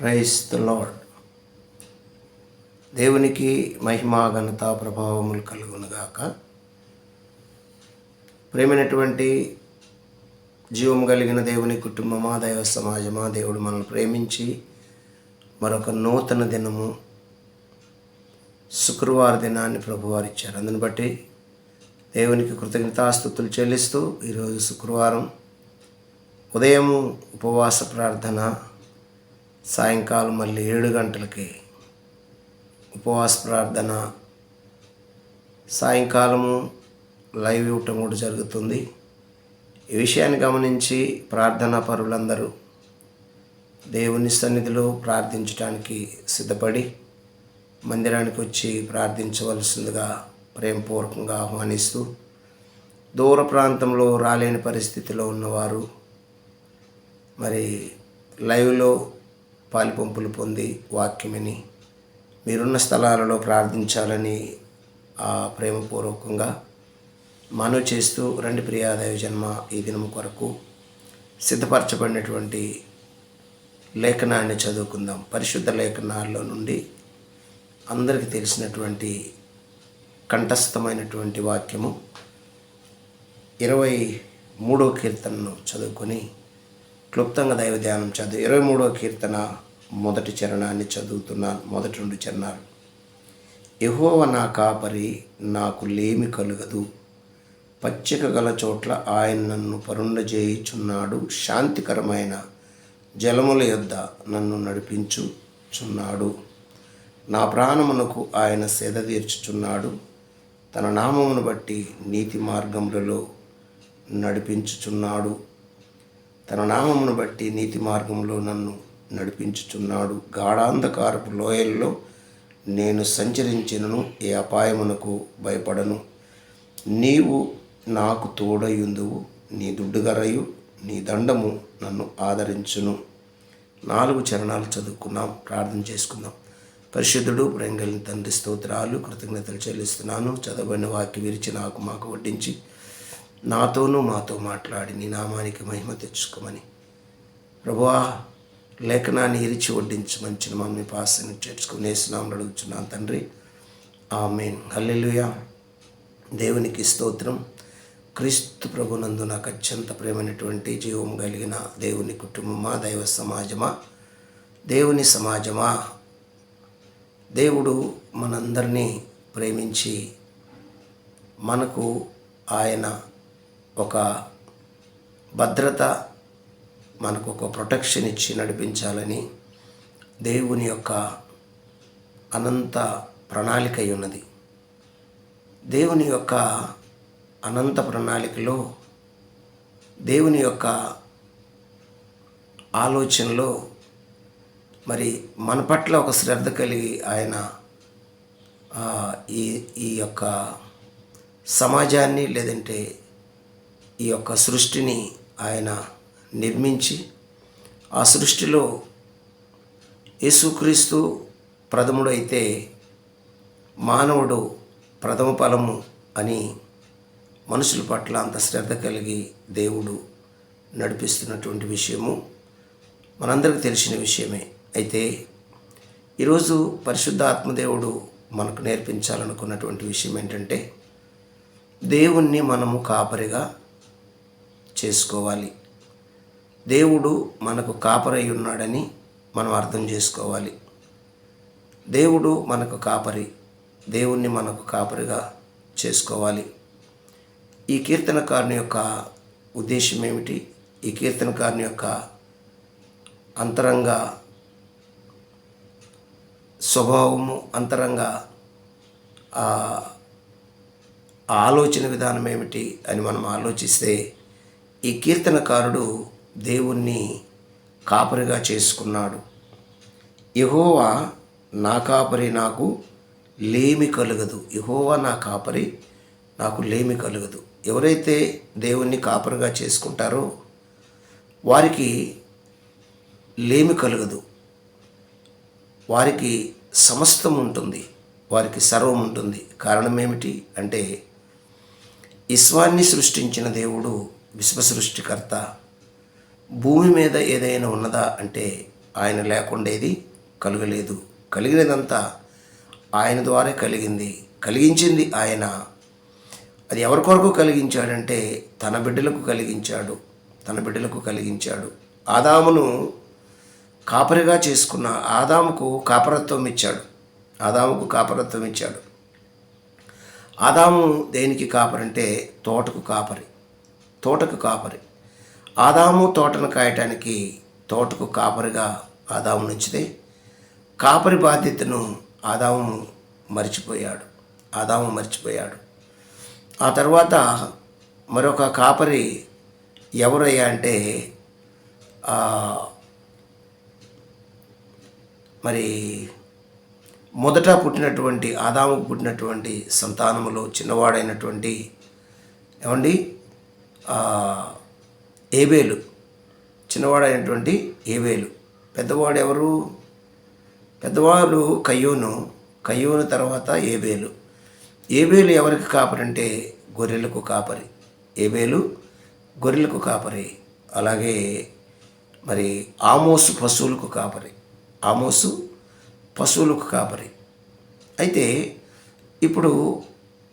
Price the lord దేవునికి మహిమా ఘనత ప్రభావములు కలుగునుగాక ప్రేమైనటువంటి జీవం కలిగిన దేవుని కుటుంబమా దైవ సమాజమా దేవుడు మనల్ని ప్రేమించి మరొక నూతన దినము శుక్రవార దినాన్ని ప్రభువారు ఇచ్చారు. అందుని బట్టి దేవునికి కృతజ్ఞతాస్థుతులు చెల్లిస్తూ ఈరోజు శుక్రవారం ఉదయం ఉపవాస ప్రార్థన సాయంకాలం మళ్ళీ ఏడు గంటలకి ఉపవాస ప్రార్థన. సాయంకాలము లైవ్ ఇవ్వటం కూడా జరుగుతుంది. ఈ విషయాన్ని గమనించి ప్రార్థనా పరులందరూ దేవుని సన్నిధిలో ప్రార్థించడానికి సిద్ధపడి మందిరానికి వచ్చి ప్రార్థించవలసిందిగా ప్రేమపూర్వకంగా ఆహ్వానిస్తూ దూర ప్రాంతంలో రాలేని పరిస్థితిలో ఉన్నవారు మరి లైవ్లో పాలిపంపులు పొంది వాక్యమని మీరున్న స్థలాలలో ప్రార్థించాలని ఆ ప్రేమపూర్వకంగా మనవి చేస్తూ రెండు ప్రియాదయ జన్మ ఈ దినం కొరకు సిద్ధపరచబడినటువంటి లేఖనాన్ని చదువుకుందాం. పరిశుద్ధ లేఖనాల్లో నుండి అందరికీ తెలిసినటువంటి కంఠస్థమైనటువంటి వాక్యము ఇరవై మూడో కీర్తనను చదువుకొని క్లుప్తంగా దైవ ధ్యానం చదువు ఇరవై మూడో కీర్తన మొదటి చరణాన్ని చదువుతున్నాను మొదటి రెండు చరణాలు. ఎహోవ నా కాపరి నాకు లేమి కలుగదు. పచ్చిక గల చోట్ల ఆయన నన్ను పరుండజేయుచున్నాడు. శాంతికరమైన జలముల యొద్ద నన్ను నడిపించుచున్నాడు. నా ప్రాణమునకు ఆయన సేద తీర్చుచున్నాడు. తన నామమును బట్టి నీతి మార్గములలో నడిపించుచున్నాడు. తన నామమును బట్టి నీతి మార్గంలో నన్ను నడిపించుచున్నాడు. గాఢాంధకారపు లోయల్లో నేను సంచరించినను ఏ అపాయమునకు భయపడను. నీవు నాకు తోడయుందువు నీ దుడ్డుగరయు నీ దండము నన్ను ఆదరించును. నాలుగు చరణాలు చదువుకున్నాం ప్రార్థన చేసుకుందాం పరిశుద్ధుడు ప్రేంగలిని తండ్రి స్తోత్రాలు కృతజ్ఞతలు చెల్లిస్తున్నాను. చదవని వాక్య విరిచి నాకు మాకు వడ్డించి నాతోనూ మాతో మాట్లాడి నీ నామానికి మహిమ తెచ్చుకోమని. ప్రభువా లేఖనాన్ని ఇరిచి వడ్డించి మంచిన మమ్మీ పాసని చేర్చుకుని వేసినామని అడుగుతున్నాను తండ్రి. ఆమెన్. హల్లెలుయా. దేవునికి స్తోత్రం. క్రీస్తు ప్రభునందు నాకు అత్యంత ప్రేమైనటువంటి జీవం కలిగిన దేవుని కుటుంబమా దైవ సమాజమా? దేవుని సమాజమా? దేవుడు మనందరినీ ప్రేమించి మనకు ఆయన ఒక భద్రత మనకు ఒక ప్రొటెక్షన్ ఇచ్చి నడిపించాలని దేవుని యొక్క అనంత ప్రణాళిక అయి ఉన్నది. దేవుని యొక్క అనంత ప్రణాళికలో దేవుని యొక్క ఆలోచనలో మరి మన పట్ల ఒక శ్రద్ధ కలిగి ఆయన ఈ ఈ యొక్క సమాజాన్ని లేదంటే ఈ యొక్క సృష్టిని ఆయన నిర్మించి ఆ సృష్టిలో యేసుక్రీస్తు ప్రథముడు అయితే మానవుడు ప్రథమ ఫలము అని మనుషుల పట్ల అంత శ్రద్ధ కలిగి దేవుడు నడిపిస్తున్నటువంటి విషయము. మనందరికీ తెలిసిన విషయమే. అయితే ఈరోజు పరిశుద్ధ ఆత్మదేవుడు మనకు నేర్పించాలనుకున్నటువంటి విషయం ఏంటంటే దేవుణ్ణి మనము కాపరిగా చేసుకోవాలి. దేవుడు మనకు కాపరై ఉన్నాడని మనం అర్థం చేసుకోవాలి. దేవుడు మనకు కాపరి దేవుణ్ణి మనకు కాపరిగా చేసుకోవాలి. ఈ కీర్తనకారుని యొక్క ఉద్దేశం ఏమిటి? ఈ కీర్తనకారుని యొక్క అంతరంగ స్వభావము అంతరంగ ఆ ఆలోచన విధానం ఏమిటి అని మనం ఆలోచిస్తే ఈ కీర్తనకారుడు దేవుణ్ణి కాపరిగా చేసుకున్నాడు. యహోవా నా కాపరి నాకు లేమి కలుగదు. యహోవా నా కాపరి నాకు లేమి కలుగదు. ఎవరైతే దేవుణ్ణి కాపరిగా చేసుకుంటారో వారికి లేమి కలుగదు. వారికి సమస్తం ఉంటుంది. వారికి సర్వం ఉంటుంది. కారణం ఏమిటి అంటే విశ్వాన్ని సృష్టించిన దేవుడు విశ్వసృష్టికర్త. భూమి మీద ఏదైనా ఉన్నదా అంటే ఆయన లేకుండేది కలగలేదు. కలిగినదంతా ఆయన ద్వారా కలిగింది. కలిగించింది ఆయన. అది ఎవరి కొరకు కలిగించాడంటే తన బిడ్డలకు కలిగించాడు. తన బిడ్డలకు కలిగించాడు. ఆదామును కాపరిగా చేసుకున్న ఆదాముకు కాపరత్వం ఇచ్చాడు. ఆదాముకు కాపరత్వం ఇచ్చాడు. ఆదాము దేనికి కాపరంటే తోటకు కాపరి. తోటకు కాపరి. ఆదాము తోటను కాయటానికి తోటకు కాపరిగా ఆదాము నుంచితే కాపరి బాధ్యతను ఆదాము మర్చిపోయాడు. ఆదాము మర్చిపోయాడు. ఆ తర్వాత మరొక కాపరి ఎవరయ్యా అంటే మరి మొదట పుట్టినటువంటి ఆదాముకు పుట్టినటువంటి సంతానములో చిన్నవాడైనటువంటి ఏమండి ఏబేలు. చిన్నవాడైనటువంటి ఏబేలు. పెద్దవాడు ఎవరు పెద్దవాడు కయ్యూను. కయ్యూను తర్వాత ఏబేలు. ఏబేలు ఎవరికి కాపరంటే గొర్రెలకు కాపరి. ఏబేలు గొర్రెలకు కాపరి. అలాగే మరి ఆమోసు పశువులకు కాపరి. ఆమోసు పశువులకు కాపరి. అయితే ఇప్పుడు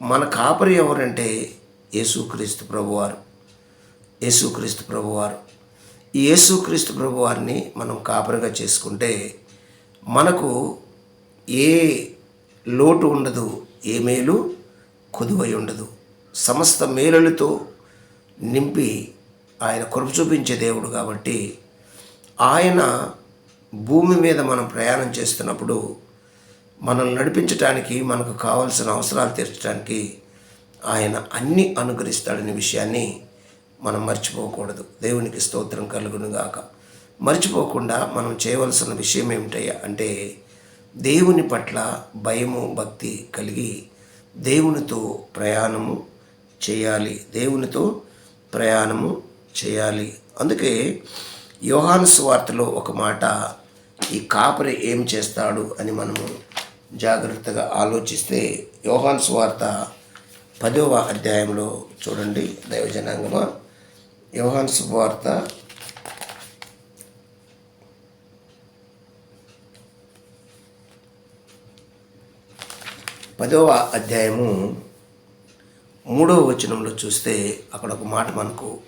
మన కాపరి ఎవరంటే యేసుక్రీస్తు ప్రభువారు. యేసుక్రీస్తు ప్రభువారు. ఈ యేసుక్రీస్తు ప్రభువారిని మనం కాపరిగా చేసుకుంటే మనకు ఏ లోటు ఉండదు ఏ మేలు కొదువై ఉండదు. సమస్త మేలులతో నింపి ఆయన కృప చూపించే దేవుడు కాబట్టి ఆయన భూమి మీద మనం ప్రయాణం చేస్తున్నప్పుడు మనల్ని నడిపించడానికి మనకు కావాల్సిన అవసరాలు తీర్చడానికి ఆయన అన్ని అనుగ్రహిస్తాడనే విషయాన్ని మనం మర్చిపోకూడదు. దేవునికి స్తోత్రం కలుగునుగాక. మర్చిపోకుండా మనం చేయవలసిన విషయం ఏమిటయ్యా? అంటే దేవుని పట్ల భయము భక్తి కలిగి దేవునితో ప్రయాణము చేయాలి. దేవునితో ప్రయాణము చేయాలి. అందుకే యోహాను వార్తలో ఒక మాట ఈ కాపరి ఏం చేస్తాడు? అని మనము జాగ్రత్తగా ఆలోచిస్తే యోహాన్ సువార్త పదవ అధ్యాయంలో చూడండి. దైవజనాంగమా? యోహాను సువార్త. పదవ అధ్యాయము మూడవ వచనంలో చూస్తే అక్కడ ఒక మాట మనకు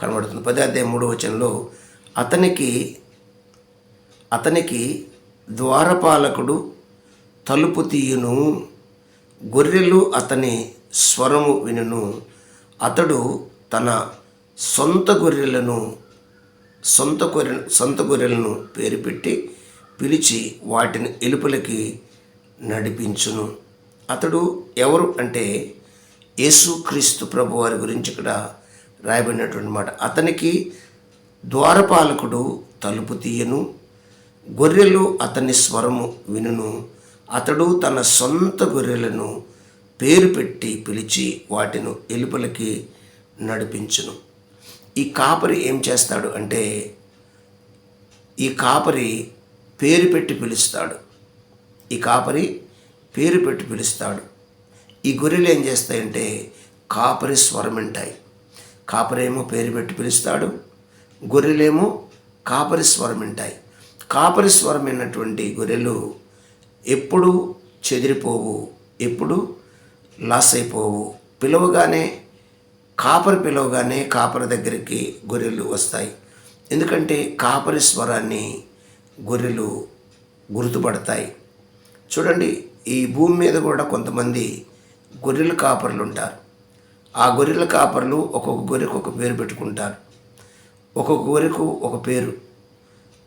కనబడుతుంది. పదో అధ్యాయం మూడవ వచనంలో అతనికి అతనికి ద్వారపాలకుడు తలుపు తీయును గొర్రెలు అతని స్వరము వినును అతడు తన సొంత గొర్రెలను సొంత గొర్రె సొంత గొర్రెలను పేరు పెట్టి పిలిచి వాటిని ఎలుపలకి నడిపించును. అతడు ఎవరు అంటే యేసుక్రీస్తు ప్రభు వారి గురించి ఇక్కడ రాయబడినటువంటి మాట. అతనికి ద్వారపాలకుడు తలుపు తీయను. గొర్రెలు అతని స్వరము వినును. అతడు తన సొంత గొర్రెలను పేరు పెట్టి పిలిచి వాటిని ఎలుపలకి నడిపించును. ఈ కాపరి ఏం చేస్తాడు అంటే ఈ కాపరి పేరు పెట్టి పిలుస్తాడు. ఈ కాపరి పేరు పెట్టి పిలుస్తాడు. ఈ గొర్రెలు ఏం చేస్తాయంటే కాపరి స్వరమింటాయి కాపరేమో పేరు పెట్టి పిలుస్తాడు గొర్రెలేమో కాపరి స్వరమింటాయి కాపరి స్వరం గొర్రెలు ఎప్పుడు చెదిరిపోవు ఎప్పుడు లాస్ అయిపోవు పిలవగానే కాపరి పిలవగానే కాపరి దగ్గరికి గొర్రెలు వస్తాయి. ఎందుకంటే కాపరి స్వరాన్ని గొర్రెలు గుర్తుపడతాయి. చూడండి ఈ భూమి మీద కూడా కొంతమంది గొర్రెల కాపర్లు ఉంటారు. ఆ గొర్రెల కాపర్లు ఒక్కొక్క గొర్రెకు ఒక పేరు పెట్టుకుంటారు. ఒక్కొక్క గొర్రెకు ఒక పేరు.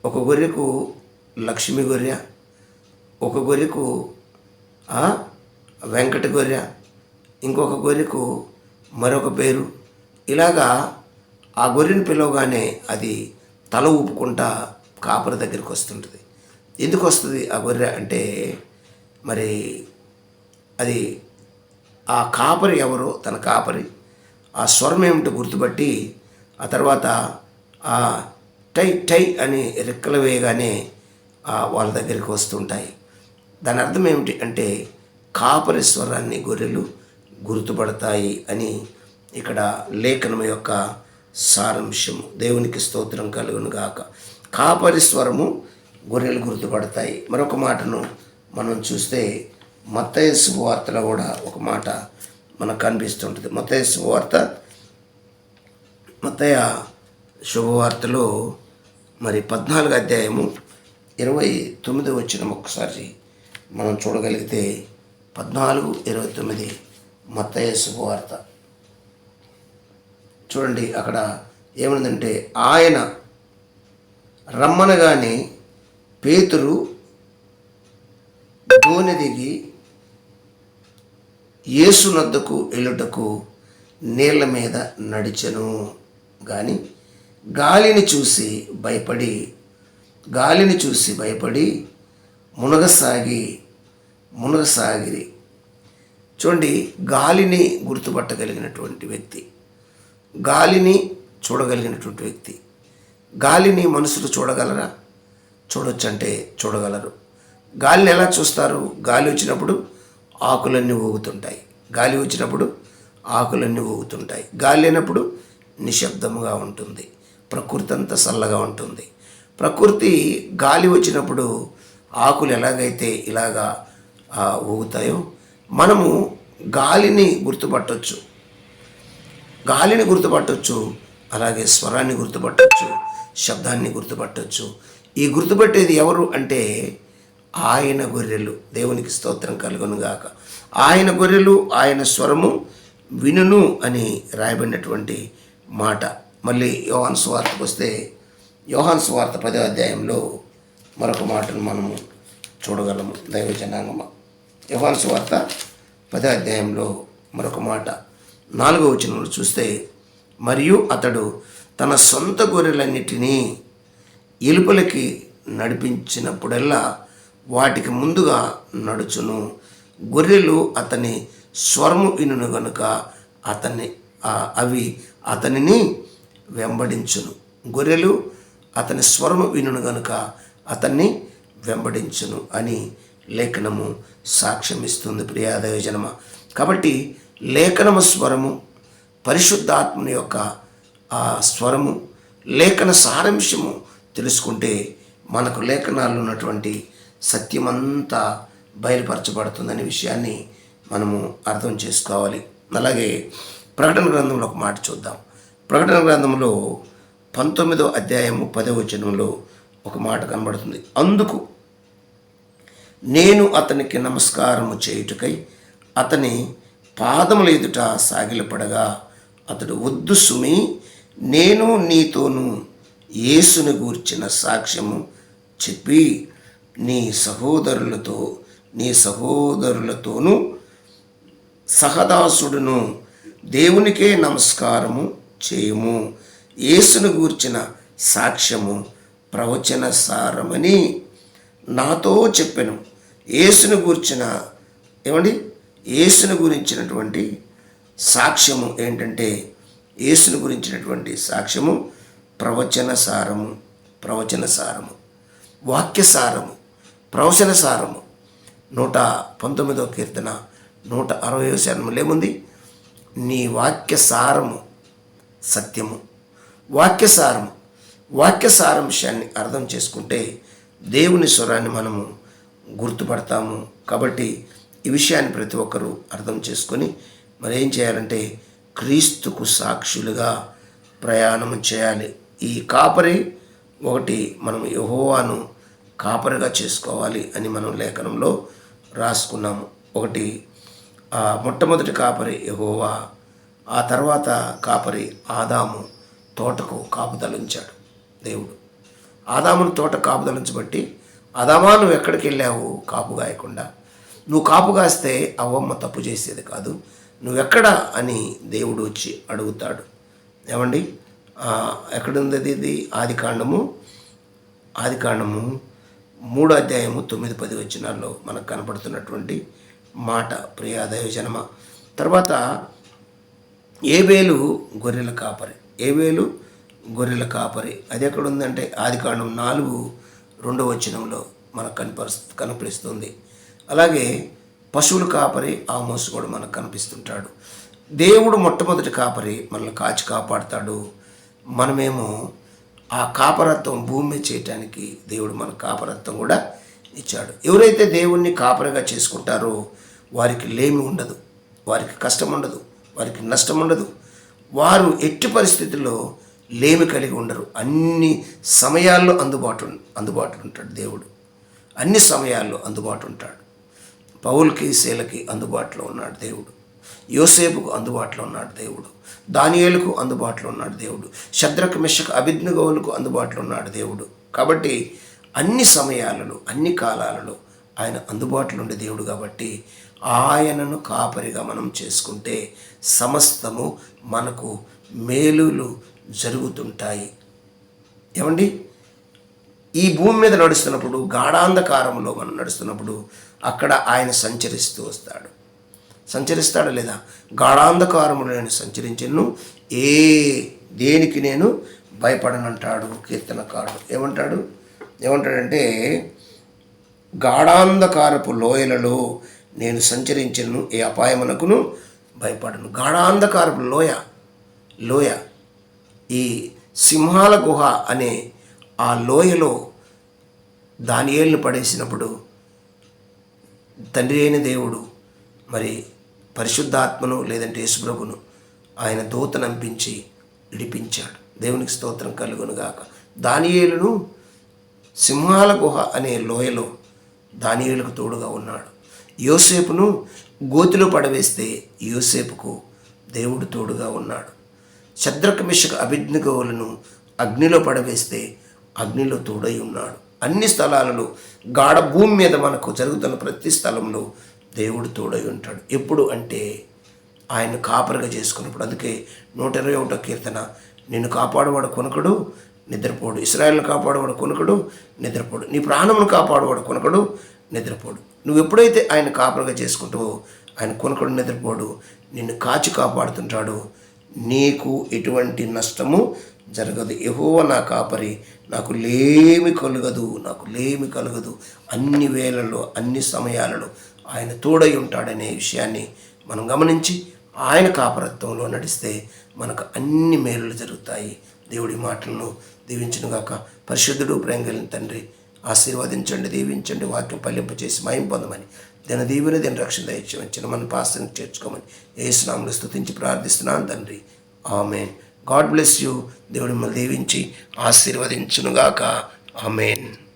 ఒక గొర్రెకు లక్ష్మి గొర్రె ఒక గొర్రెకు వెంకట గొర్రె ఇంకొక గొర్రెకు మరొక పేరు. ఇలాగా ఆ గొర్రెని పిలవగానే అది తల ఊపుకుంటా కాపరి దగ్గరికి వస్తుంటుంది. ఎందుకు వస్తుంది ఆ గొర్రె అంటే మరి అది ఆ కాపరి ఎవరో తన కాపరి. ఆ స్వరం ఏమిటో గుర్తుపట్టి ఆ తర్వాత ఆ టై టై అని రెక్కలు వేయగానే వాళ్ళ దగ్గరికి వస్తుంటాయి. దాని అర్థం ఏమిటి అంటే కాపరి స్వరాన్ని గొర్రెలు గుర్తుపడతాయి అని ఇక్కడ లేఖనం యొక్క సారాంశము. దేవునికి స్తోత్రం కలుగును గాక కాపరి స్వరము గొర్రెలు గుర్తుపడతాయి. మరొక మాటను మనం చూస్తే మత్తయ్య శుభవార్తలో కూడా ఒక మాట మనకు కనిపిస్తుంటుంది. మత్తయ్య శుభవార్త మత్తయ్య శుభవార్తలో మరి పద్నాలుగు అధ్యాయము ఇరవై తొమ్మిది వచ్చిన ఒక్కసారి మనం చూడగలిగితే పద్నాలుగు ఇరవై తొమ్మిది మత్తయ్య శుభవార్త చూడండి అక్కడ ఏమైందంటే ఆయన రమ్మనగానే పేతురు దోణి దిగి యేసునద్దకు వెళ్ళుటకు నీళ్ళ మీద నడిచెను. కానీ గాలిని చూసి భయపడి గాలిని చూసి భయపడి మునగసాగి మునగసాగిరి చూడండి గాలిని గుర్తుపట్టగలిగినటువంటి వ్యక్తి. గాలిని చూడగలిగినటువంటి వ్యక్తి. గాలిని మనుషులు చూడగలరా? చూడొచ్చంటే చూడగలరు. గాలిని ఎలా చూస్తారు? గాలి వచ్చినప్పుడు ఆకులన్నీ ఊగుతుంటాయి. గాలి వచ్చినప్పుడు ఆకులన్నీ ఊగుతుంటాయి. గాలి లేనప్పుడు నిశ్శబ్దముగా ఉంటుంది. ప్రకృతి అంతా చల్లగా ఉంటుంది. ప్రకృతి గాలి వచ్చినప్పుడు ఆకులు ఎలాగైతే ఇలాగా ఊగుతాయో మనము గాలిని గుర్తుపట్టొచ్చు. గాలిని గుర్తుపట్టొచ్చు అలాగే స్వరాన్ని గుర్తుపట్టొచ్చు శబ్దాన్ని గుర్తుపట్టొచ్చు. ఈ గుర్తుపట్టేది ఎవరు అంటే ఆయన గొర్రెలు. దేవునికి స్తోత్రం కలుగును గాక ఆయన గొర్రెలు ఆయన స్వరము వినును అని రాయబడినటువంటి మాట. మళ్ళీ యోహాన్ స్వార్థకు వస్తే యోహాన్ స్వార్థ పదో అధ్యాయంలో మరొక మాటను మనము చూడగలము. దైవ జనాంగమ యోహాన్ వార్త పదో అధ్యాయంలో మరొక మాట. నాలుగో వచనంలో చూస్తే మరియు అతడు తన సొంత గొర్రెలన్నిటినీ ఎలుపలకి నడిపించినప్పుడల్లా వాటికి ముందుగా నడుచును. గొర్రెలు అతని స్వరము వినును గనుక అతన్ని అవి అతనిని వెంబడించును. గొర్రెలు అతని స్వరము వినును గనుక అతన్ని వెంబడించును అని లేఖనము సాక్ష్యమిస్తుంది ప్రియాదయోజనమ కాబట్టి లేఖనము స్వరము పరిశుద్ధాత్మని యొక్క ఆ స్వరము లేఖన సారాంశము తెలుసుకుంటే మనకు లేఖనాల్లో ఉన్నటువంటి సత్యమంతా బయలుపరచబడుతుందనే విషయాన్ని మనము అర్థం చేసుకోవాలి. అలాగే ప్రకటన గ్రంథంలో ఒక మాట చూద్దాం. ప్రకటన గ్రంథంలో పంతొమ్మిదో అధ్యాయము పదవచనంలో ఒక మాట కనబడుతుంది. అందుకు నేను అతనికి నమస్కారము చేయుటకై అతని పాదముల ఎదుట సాగిలపడగా అతడు వద్దు సుమి నేను నీతోను యేసుని గూర్చిన సాక్ష్యము చెప్పి నీ సహోదరులతో నీ సహోదరులతోనూ సహదాసుడును దేవునికే నమస్కారము చేయము. యేసును గూర్చిన సాక్ష్యము ప్రవచన సారమని నాతో చెప్పెను. యేసును గూర్చిన ఏమండి? యేసును గురించినటువంటి సాక్ష్యము ఏంటంటే యేసును గురించినటువంటి సాక్ష్యము ప్రవచన సారము ప్రవచన సారము వాక్య సారము ప్రవచన సారము. నూట పంతొమ్మిదవ కీర్తన నూట అరవై శాతములు ఏముంది నీ వాక్య సారము సత్యము. వాక్య సారము. వాక్య సారాంశాన్ని అర్థం చేసుకుంటే దేవుని స్వరాన్ని మనము గుర్తుపడతాము. కాబట్టి ఈ విషయాన్ని ప్రతి ఒక్కరూ అర్థం చేసుకొని మరి ఏం చేయాలంటే క్రీస్తుకు సాక్షులుగా ప్రయాణం చేయాలి. ఈ కాపరి ఒకటి మనం యహోవాను కాపరిగా చేసుకోవాలి అని మనం లేఖనంలో రాసుకున్నాము. ఒకటి మొట్టమొదటి కాపరి యహోవా ఆ తర్వాత కాపరి ఆదాము తోటకు కాపుదలించాడు దేవుడు. ఆదామును తోట కాపుదలించబట్టి అదమా నువ్వు ఎక్కడికి వెళ్ళావు? కాపు గాయకుండా. నువ్వు కాపు కాస్తే అవ్వమ్మ తప్పు చేసేది కాదు. నువ్వెక్కడ అని దేవుడు వచ్చి అడుగుతాడు. ఏమండి? ఎక్కడుంది అది ఇది? ఆది కాండము? ఆది కాండము మూడో అధ్యాయము తొమ్మిది పది వచ్చినాల్లో మనకు కనపడుతున్నటువంటి మాట ప్రియా దైవజనమ తర్వాత ఏబేలు గొర్రెల కాపరి. ఏబేలు గొర్రెల కాపరి. అది ఎక్కడ ఉందంటే ఆదికాండం నాలుగు రెండవ వచనంలో మనకు కనపరు కనిపిస్తుంది అలాగే పశువులు కాపరి ఆమోస్ కూడా మనకు కనిపిస్తుంటాడు. దేవుడు మొట్టమొదటి కాపరి మనల్ని కాచి కాపాడుతాడు. మనమేమో ఆ కాపరత్వం భూమి చేయటానికి దేవుడు మన కాపరత్వం కూడా ఇచ్చాడు. ఎవరైతే దేవుణ్ణి కాపరగా చేసుకుంటారో వారికి లేమి ఉండదు. వారికి కష్టం ఉండదు. వారికి నష్టం ఉండదు. వారు ఎట్టి పరిస్థితుల్లో లేమి కలిగి ఉండరు. అన్ని సమయాల్లో అందుబాటు అందుబాటులో ఉంటాడు దేవుడు. అన్ని సమయాల్లో అందుబాటు ఉంటాడు పౌల్కి శీలకి అందుబాటులో ఉన్నాడు దేవుడు. యోసేపుకు అందుబాటులో ఉన్నాడు దేవుడు. దానియేలకు అందుబాటులో ఉన్నాడు దేవుడు. శద్రక మిషకు అభిజ్ఞగౌలకు అందుబాటులో ఉన్నాడు దేవుడు. కాబట్టి అన్ని సమయాలలో అన్ని కాలాలలో ఆయన అందుబాటులో ఉండే దేవుడు కాబట్టి ఆయనను కాపరిగా మనం చేసుకుంటే సమస్తము మనకు మేలులు జరుగుతుంటాయి. ఏమండి? ఈ భూమి మీద నడుస్తున్నప్పుడు గాఢాంధకారంలో మనం నడుస్తున్నప్పుడు అక్కడ ఆయన సంచరిస్తూ వస్తాడు. సంచరిస్తాడు లేదా? గాఢాంధకారములు నేను సంచరించను. ఏ దేనికి నేను భయపడనంటాడు కీర్తనకారుడు. ఏమంటాడు? ఏమంటాడంటే గాఢాంధకారపు లోయలలో నేను సంచరించను ఏ అపాయమునకును భయపడను. గాఢాంధకారపు లోయ లోయ ఈ సింహాల గుహ అనే ఆ లోయలో దానియేళ్ళు పడేసినప్పుడు తండ్రి అయిన దేవుడు మరి పరిశుద్ధాత్మను లేదంటే యేసుప్రభును ఆయన దూతనంపించి విడిపించాడు. దేవునికి స్తోత్రం కలుగునుగాక. దానియేలును సింహాల గుహ అనే లోయలో దానియేలుకు తోడుగా ఉన్నాడు. యోసేపును గోతిలో పడవేస్తే యోసేపుకు దేవుడు తోడుగా ఉన్నాడు. శద్రక మిషక అభిజ్ఞగోవులను అగ్నిలో పడవేస్తే అగ్నిలో తోడై ఉన్నాడు. అన్ని స్థలాలలో గాఢ భూమి మీద మనకు జరుగుతున్న ప్రతి స్థలంలో దేవుడు తోడై ఉంటాడు. ఎప్పుడు అంటే ఆయన కాపరిగా చేసుకున్నప్పుడు. అందుకే నూట ఇరవై ఒకటో కీర్తన నిన్ను కాపాడువాడు కొనకడు నిద్రపోడు. ఇస్రాయల్ని కాపాడువాడు కొనకడు నిద్రపోడు. నీ ప్రాణమును కాపాడువాడు కొనకడు నిద్రపోడు. నువ్వు ఎప్పుడైతే ఆయన కాపరిగా చేసుకుంటావో ఆయన కొనకడు నిద్రపోడు. నిన్ను కాచి కాపాడుతుంటాడు. నీకు ఎటువంటి నష్టము జరగదు. యహోవ నా కాపరి నాకు లేమి కలుగదు నాకు లేమి కలగదు. అన్ని వేళల్లో అన్ని సమయాలలో ఆయన తోడై ఉంటాడనే విషయాన్ని మనం గమనించి ఆయన కాపరత్వంలో నడిస్తే మనకు అన్ని మేలులు జరుగుతాయి. దేవుడి మాటలను దీవించునుగాక. పరిశుద్ధుడు ప్రేమ తండ్రి ఆశీర్వదించండి దీవించండి వాక్యం పల్లింపు చేసి మయం పొందమని దీని దీవెన దీని రక్షణ దయచేయవచ్చిన మన పాస్టర్ని చేర్చుకోమని ఏసునాములు స్థుతించి ప్రార్థిస్తున్నాను తండ్రి. ఆమెన్. God bless you. దేవుడు మిమ్మల్ని దీవించి ఆశీర్వదించునుగాక. ఆమెన్.